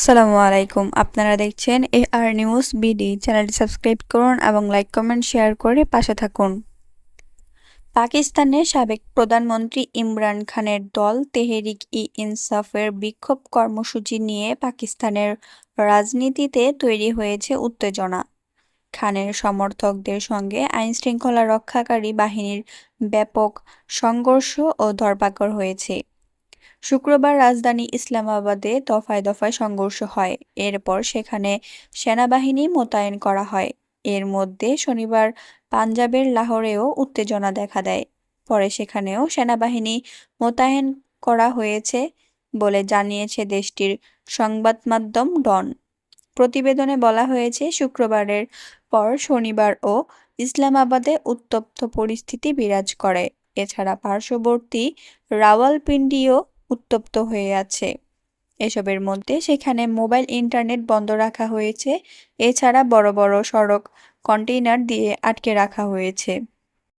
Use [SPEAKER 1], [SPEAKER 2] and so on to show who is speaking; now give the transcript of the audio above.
[SPEAKER 1] আসসালামু আলাইকুম। আপনারা দেখছেন এ আর নিউজ বিডি চ্যানেলটি সাবস্ক্রাইব করুন এবং লাইক, কমেন্ট, শেয়ার করে পাশে থাকুন। পাকিস্তানের সাবেক প্রধানমন্ত্রী ইমরান খানের দল তেহরিক ই ইনসাফের বিক্ষোভ কর্মসূচি নিয়ে পাকিস্তানের রাজনীতিতে তৈরি হয়েছে উত্তেজনা। খানের সমর্থকদের সঙ্গে আইনশৃঙ্খলা রক্ষাকারী বাহিনীর ব্যাপক সংঘর্ষ ও ধরপাকড় হয়েছে। শুক্রবার রাজধানী ইসলামাবাদে দফায় দফায় সংঘর্ষ হয়। এরপর সেখানে সেনাবাহিনী মোতায়েন করা হয়। এর মধ্যে শনিবার পাঞ্জাবের লাহোরেও উত্তেজনা দেখা দেয়। পরে সেখানেও সেনাবাহিনী মোতায়েন করা হয়েছে বলে জানিয়েছে দেশটির সংবাদমাধ্যম ডন। প্রতিবেদনে বলা হয়েছে, শুক্রবারের পর শনিবার ও ইসলামাবাদে উত্তপ্ত পরিস্থিতি বিরাজ করে। এছাড়া পার্শ্ববর্তী রাওয়ালপিন্ডিও উত্তপ্ত হয়ে আছে। এসবের মধ্যে সেখানে মোবাইল ইন্টারনেট বন্ধ রাখা হয়েছে। এছাড়া বড় বড় সড়ক কন্টেইনার দিয়ে আটকে রাখা হয়েছে।